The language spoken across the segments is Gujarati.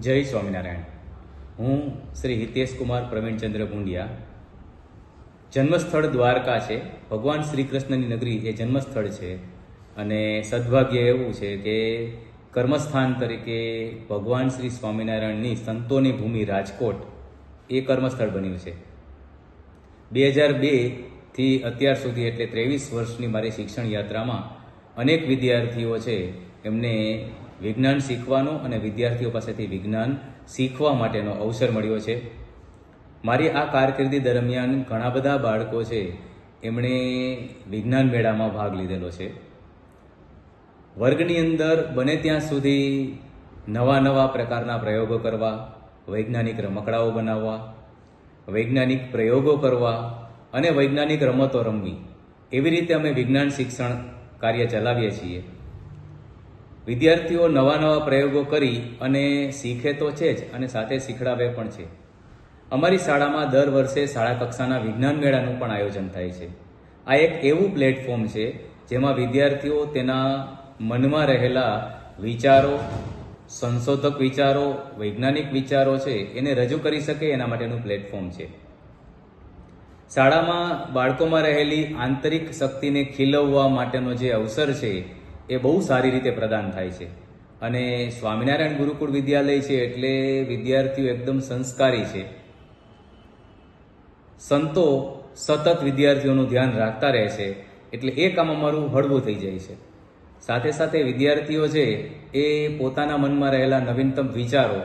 જય સ્વામિનારાયણ. હું શ્રી હિતેશ કુમાર પ્રવીણચંદ્ર ભૂંડિયા. જન્મસ્થળ દ્વારકા છે. ભગવાન શ્રી કૃષ્ણની નગરી એ જન્મસ્થળ છે. અને સદભાગ્ય એવું છે કે કર્મસ્થાન તરીકે ભગવાન શ્રી સ્વામિનારાયણની સંતોની ભૂમિ રાજકોટ એ કર્મસ્થળ બન્યું છે. બે હજાર બેથી અત્યાર સુધી એટલે ત્રેવીસ વર્ષની મારી શિક્ષણ યાત્રામાં અનેક વિદ્યાર્થીઓ છે. એમને વિજ્ઞાન શીખવાનો અને વિદ્યાર્થીઓ પાસેથી વિજ્ઞાન શીખવા માટેનો અવસર મળ્યો છે. મારી આ કારકિર્દી દરમિયાન ઘણા બધા બાળકો છે, એમણે વિજ્ઞાન મેળામાં ભાગ લીધેલો છે. વર્ગની અંદર બને ત્યાં સુધી નવા નવા પ્રકારના પ્રયોગો કરવા, વૈજ્ઞાનિક રમકડાઓ બનાવવા, વૈજ્ઞાનિક પ્રયોગો કરવા અને વૈજ્ઞાનિક રમતો રમવી. એવી રીતે અમે વિજ્ઞાન શિક્ષણ કાર્ય ચલાવીએ છીએ. વિદ્યાર્થીઓ નવા નવા પ્રયોગો કરી અને શીખે તો છે જ અને સાથે શીખડાવે પણ છે. અમારી શાળામાં દર વર્ષે શાળા કક્ષાના વિજ્ઞાન મેળાનું પણ આયોજન થાય છે. આ એક એવું પ્લેટફોર્મ છે જેમાં વિદ્યાર્થીઓ તેના મનમાં રહેલા વિચારો, સંશોધક વિચારો, વૈજ્ઞાનિક વિચારો છે એને રજૂ કરી શકે એના માટેનું પ્લેટફોર્મ છે. શાળામાં બાળકોમાં રહેલી આંતરિક શક્તિને ખીલવવા માટેનો જે અવસર છે એ બહુ સારી રીતે પ્રદાન થાય છે. અને સ્વામિનારાયણ ગુરુકુળ વિદ્યાલય છે એટલે વિદ્યાર્થીઓ એકદમ સંસ્કારી છે. સંતો સતત વિદ્યાર્થીઓનું ધ્યાન રાખતા રહે છે, એટલે એ કામ અમારું હળવું થઈ જાય છે. સાથે સાથે વિદ્યાર્થીઓ છે, એ પોતાના મનમાં રહેલા નવીનતમ વિચારો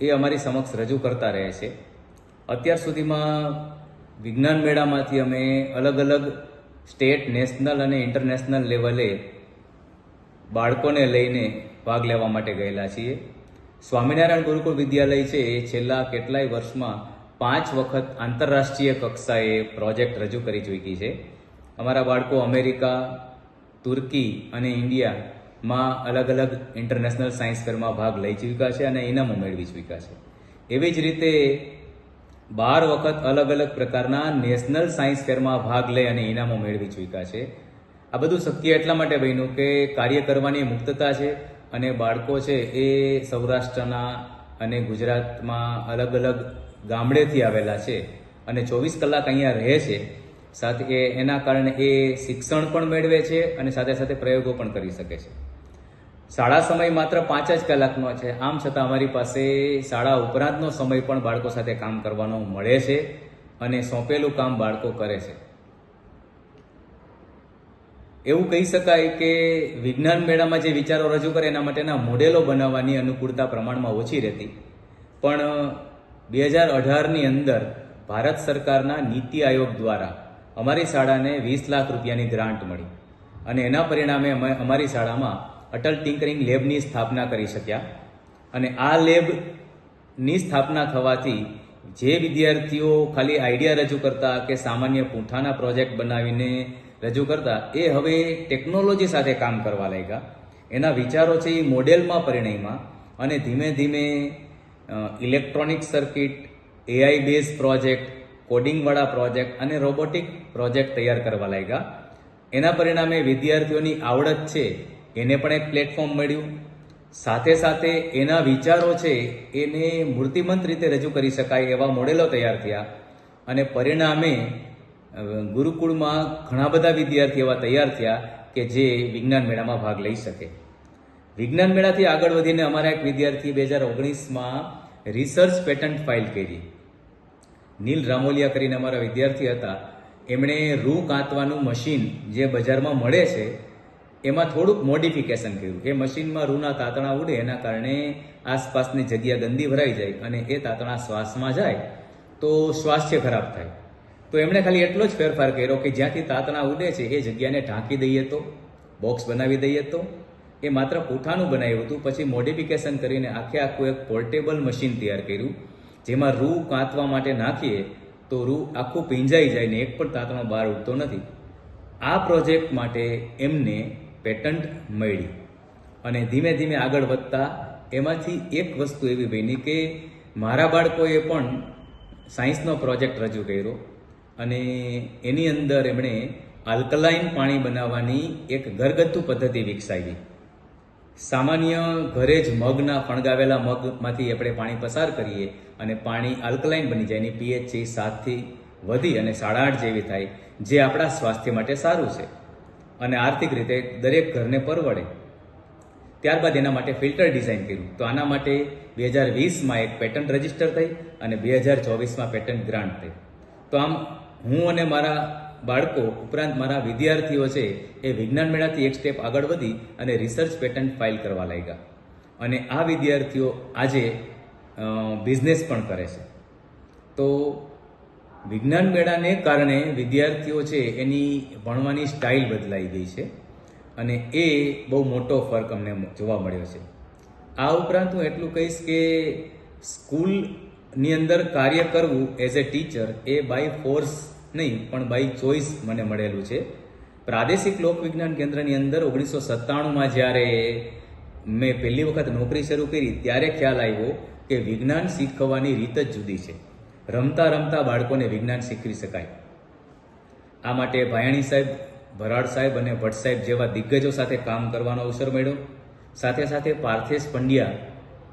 એ અમારી સમક્ષ રજૂ કરતા રહે છે. અત્યાર સુધીમાં વિજ્ઞાન મેળામાંથી અમે અલગ અલગ સ્ટેટ, નેશનલ અને ઇન્ટરનેશનલ લેવલે બાળકોને લઈને ભાગ લેવા માટે ગયેલા છીએ. સ્વામિનારાયણ ગુરુકુળ વિદ્યાલય છે એ છેલ્લા કેટલાય વર્ષમાં પાંચ વખત આંતરરાષ્ટ્રીય કક્ષાએ પ્રોજેક્ટ રજૂ કરી ચૂકી છે. અમારા બાળકો અમેરિકા, તુર્કી અને ઇન્ડિયામાં અલગ અલગ ઇન્ટરનેશનલ સાયન્સ ફેરમાં ભાગ લઈ ચૂક્યા છે અને ઇનામો મેળવી ચૂક્યા છે. એવી જ રીતે બાર વખત અલગ અલગ પ્રકારના નેશનલ સાયન્સ ફેરમાં ભાગ લઈ અને ઇનામો મેળવી ચૂક્યા છે. આ બધું શક્ય એટલા માટે બન્યું કે કાર્ય કરવાની મુક્તતા છે અને બાળકો છે એ સૌરાષ્ટ્રના અને ગુજરાતમાં અલગ અલગ ગામડેથી આવેલા છે અને ચોવીસ કલાક અહીંયા રહે છે. સાથે એ એના કારણે એ શિક્ષણ પણ મેળવે છે અને સાથે સાથે પ્રયોગો પણ કરી શકે છે. શાળા સમય માત્ર પાંચ જ કલાકનો છે. આમ છતાં અમારી પાસે શાળા ઉપરાંતનો સમય પણ બાળકો સાથે કામ કરવાનો મળે છે અને સોંપેલું કામ બાળકો કરે છે. એવું કહી શકાય કે વિજ્ઞાન મેળામાં જે વિચારો રજૂ કરે એના માટેના મોડેલો બનાવવાની અનુકૂળતા પ્રમાણમાં ઓછી રહેતી. પણ, બે હજાર અઢારની અંદર ભારત સરકારના નીતિ આયોગ દ્વારા અમારી શાળાને વીસ લાખ રૂપિયાની ગ્રાન્ટ મળી. અને એના પરિણામે અમે અમારી શાળામાં અટલ ટિંકરિંગ લેબની સ્થાપના કરી શક્યા. અને આ લેબની સ્થાપના થવાથી જે વિદ્યાર્થીઓ ખાલી આઈડિયા રજૂ કરતા કે સામાન્ય પૂંઠાના પ્રોજેક્ટ બનાવીને રજૂ કરતા એ હવે ટેકનોલોજી સાથે કામ કરવા લાગ્યા. એના વિચારો છે એ મોડેલમાં પરિણયમાં અને ધીમે ધીમે electronic circuit AI base project કોડિંગવાળા project અને રોબોટિક પ્રોજેક્ટ તૈયાર કરવા લાગ્યા. એના પરિણામે વિદ્યાર્થીઓની આવડત છે એને પણ એક પ્લેટફોર્મ મળ્યું. સાથે સાથે એના વિચારો છે એને મૂર્તિમંત રીતે રજૂ કરી શકાય એવા મોડેલો તૈયાર થયા અને પરિણામે ગુરુકુળમાં ઘણા બધા વિદ્યાર્થી એવા તૈયાર થયા કે જે વિજ્ઞાન મેળામાં ભાગ લઈ શકે. વિજ્ઞાન મેળાથી આગળ વધીને અમારા એક વિદ્યાર્થી બે હજાર ઓગણીસમાં રિસર્ચ પેટન્ટ ફાઇલ કરી. નીલ રામોલિયા કરીને અમારા વિદ્યાર્થી હતા. એમણે રૂ કાંતવાનું મશીન જે બજારમાં મળે છે, એમાં થોડુંક મોડિફિકેશન કર્યું એ મશીનમાં રૂના તાતણા ઉડે, એના કારણે આસપાસની જગ્યા ગંદી ભરાઈ જાય અને એ તાતણા શ્વાસમાં જાય તો સ્વાસ્થ્ય ખરાબ થાય. તો એમણે ખાલી એટલો જ ફેરફાર કર્યો કે જ્યાંથી તાતણા ઉડે છે, એ જગ્યાને ઢાંકી દઈએ તો, બોક્સ બનાવી દઈએ તો, એ માત્ર પૂઠાનું બનાવ્યું હતું, પછી મોડિફિકેશન કરીને આખે આખું એક પોર્ટેબલ મશીન તૈયાર કર્યું, જેમાં રૂ કાંતવા માટે નાખીએ તો રૂ આખું પીંજાઈ જાય ને એક પણ તાતણો બહાર ઉડતો નથી. આ પ્રોજેક્ટ માટે એમને પેટન્ટ મળી અને ધીમે ધીમે આગળ વધતા એમાંથી એક વસ્તુ એવી બની કે મારા બાળકોએ પણ સાયન્સનો પ્રોજેક્ટ રજૂ કર્યો અને એની અંદર એમણે આલ્કલાઇન પાણી બનાવવાની એક ઘરગથ્થુ પદ્ધતિ વિકસાવી. સામાન્ય ઘરે જ મગના ફણગાવેલા મગમાંથી આપણે પાણી પસાર કરીએ અને પાણી આલ્કલાઇન બની જાય. એની પીએચ છે સાતથી વધી અને સાડા આઠ જેવી થાય, જે આપણા સ્વાસ્થ્ય માટે સારું છે અને આર્થિક રીતે દરેક ઘરને પરવડે. ત્યારબાદ એના માટે ફિલ્ટર ડિઝાઇન કર્યું. તો આના માટે બે હજાર વીસમાં એક પેટન્ટ રજિસ્ટર થઈ અને બે હજાર ચોવીસમાં પેટન્ટ ગ્રાન્ટ થઈ. તો આમ હું અને મારા બાળકો ઉપરાંત મારા વિદ્યાર્થીઓ છે એ વિજ્ઞાન મેળાથી એક સ્ટેપ આગળ વધી અને રિસર્ચ પેટન્ટ ફાઇલ કરવા લાગ્યા. અને આ વિદ્યાર્થીઓ આજે બિઝનેસ પણ કરે છે. તો વિજ્ઞાન મેળાને કારણે વિદ્યાર્થીઓ છે એની ભણવાની સ્ટાઇલ બદલાઈ ગઈ છે અને એ બહુ મોટો ફરક અમને જોવા મળ્યો છે. આ ઉપરાંત હું એટલું કહીશ કે સ્કૂલની અંદર કાર્ય કરવું એઝ એ ટીચર એ બાય ફોર્સ નહીં, પણ બાય ચોઈસ મને મળેલું છે. પ્રાદેશિક લોકવિજ્ઞાન કેન્દ્રની અંદર ઓગણીસો સત્તાણુંમાં જ્યારે મેં પહેલી વખત નોકરી શરૂ કરી, ત્યારે ખ્યાલ આવ્યો કે વિજ્ઞાન શીખવવાની રીત જ જુદી છે. રમતા રમતા બાળકોને વિજ્ઞાન શીખવી શકાય. આ માટે ભાયાણી સાહેબ, ભરાડ સાહેબ અને ભટ્ટ સાહેબ જેવા દિગ્ગજો સાથે કામ કરવાનો અવસર મળ્યો. સાથે સાથે પાર્થેશ પંડ્યા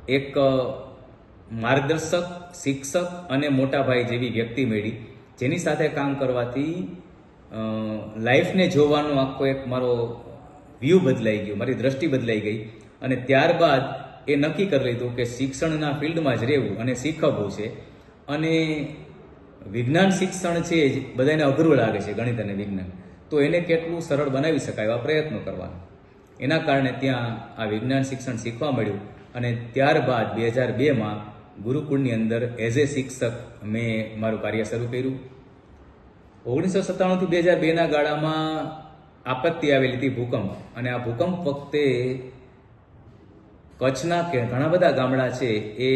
એક માર્ગદર્શક, શિક્ષક અને મોટા ભાઈ જેવી વ્યક્તિ મેળી, જેની સાથે કામ કરવાથી લાઈફને જોવાનો આખો એક મારો વ્યૂ બદલાઈ ગયો, મારી દ્રષ્ટિ બદલાઈ ગઈ. અને ત્યારબાદ એ નક્કી કરી લીધું કે શિક્ષણના ફિલ્ડમાં જ રહેવું અને શીખવવું છે. અને વિજ્ઞાન શિક્ષણ છે જ બધાને અઘરું લાગે છે, ગણિત અને વિજ્ઞાન. તો એને કેટલું સરળ બનાવી શકાય એવા પ્રયત્નો કરવાના. એના કારણે ત્યાં આ વિજ્ઞાન શિક્ષણ શીખવા મળ્યું. અને ત્યારબાદ બે હજાર બેમાં ગુરુકુળની અંદર એઝ એ શિક્ષક મેં મારું કાર્ય શરૂ કર્યું. ઓગણીસો સત્તાણુંથી બે હજાર બેના ગાળામાં આપત્તિ આવેલી હતી ભૂકંપ. અને આ ભૂકંપ વખતે કચ્છના ઘણા બધા ગામડા છે એ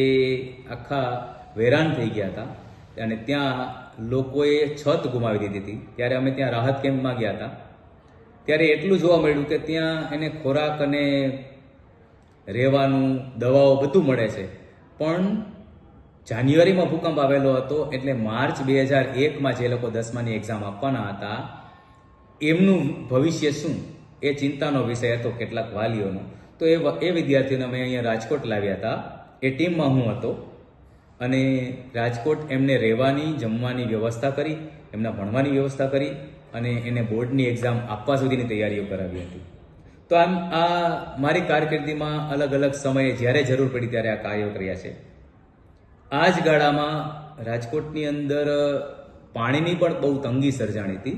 આખા વેરાન થઈ ગયા હતા. અને ત્યાં લોકોએ છત ગુમાવી દીધી હતી. ત્યારે અમે ત્યાં રાહત કેમ્પમાં ગયા હતા. ત્યારે એટલું જોવા મળ્યું કે ત્યાં એને ખોરાક અને રહેવાનું દવાઓ બધું મળે છે. પણ જાન્યુઆરીમાં ભૂકંપ આવેલો હતો એટલે માર્ચ બે હજાર એકમાં જે લોકો દસમાની એક્ઝામ આપવાના હતા, એમનું ભવિષ્ય શું? એ ચિંતાનો વિષય હતો કેટલાક વાલીઓનો. તો એ એ વિદ્યાર્થીઓને અમે અહીંયા રાજકોટ લાવ્યા હતા. એ ટીમમાં હું હતો અને રાજકોટ એમને રહેવાની, જમવાની વ્યવસ્થા કરી, એમના ભણવાની વ્યવસ્થા કરી અને એને બોર્ડની એક્ઝામ આપવા સુધીની તૈયારીઓ કરાવી હતી. તો આમ આ મારી કારકિર્દીમાં અલગ અલગ સમયે જ્યારે જરૂર પડી ત્યારે આ કાર્યો કર્યા છે. આ જ ગાળામાં રાજકોટની અંદર પાણીની પણ બહુ તંગી સર્જાણી હતી.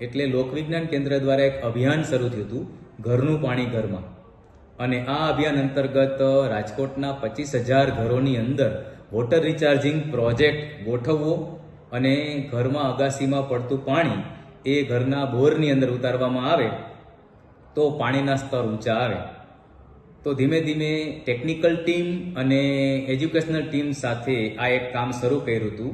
એટલે લોકવિજ્ઞાન કેન્દ્ર દ્વારા એક અભિયાન શરૂ થયું હતું, ઘરનું પાણી ઘરમાં. અને આ અભિયાન અંતર્ગત રાજકોટના પચીસ હજાર ઘરોની અંદર વોટર રિચાર્જિંગ પ્રોજેક્ટ ગોઠવવો અને ઘરમાં અગાસીમાં પડતું પાણી એ ઘરના બોરની અંદર ઉતારવામાં આવે તો પાણીના સ્તર ઊંચા આવે. તો ધીમે ધીમે ટેકનિકલ ટીમ અને એજ્યુકેશનલ ટીમ સાથે આ એક કામ શરૂ કર્યું હતું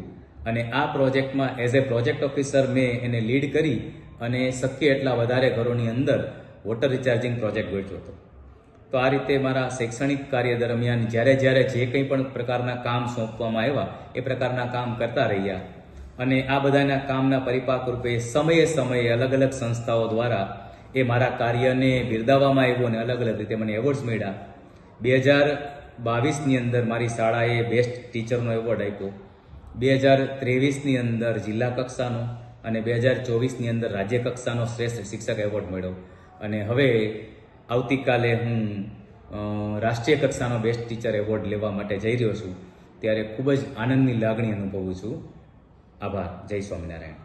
અને આ પ્રોજેક્ટમાં એઝ એ પ્રોજેક્ટ ઓફિસર મેં એને લીડ કરી અને શક્ય એટલા વધારે ઘરોની અંદર વોટર રિચાર્જિંગ પ્રોજેક્ટ ગોઠવ્યો હતો. તો આ રીતે મારા શૈક્ષણિક કાર્ય દરમિયાન જ્યારે જ્યારે જે કંઈ પણ પ્રકારના કામ સોંપવામાં આવ્યા, એ પ્રકારના કામ કરતા રહ્યા. અને આ બધાના કામના પરિપાક રૂપે સમયે સમયે અલગ અલગ સંસ્થાઓ દ્વારા એ મારા કાર્યને બિરદાવવામાં આવ્યું અને અલગ અલગ રીતે મને એવોર્ડ્સ મળ્યા. બે હજાર બાવીસની અંદર મારી શાળાએ બેસ્ટ ટીચરનો એવોર્ડ આપ્યો. બે હજાર ત્રેવીસની અંદર જિલ્લા કક્ષાનો અને બે હજાર ચોવીસની અંદર રાજ્ય કક્ષાનો શ્રેષ્ઠ શિક્ષક એવોર્ડ મળ્યો. અને હવે આવતીકાલે હું રાષ્ટ્રીય કક્ષાનો બેસ્ટ ટીચર એવોર્ડ લેવા માટે જઈ રહ્યો છું. ત્યારે ખૂબ જ આનંદની લાગણી અનુભવું છું. આભાર. જય સ્વામિનારાયણ.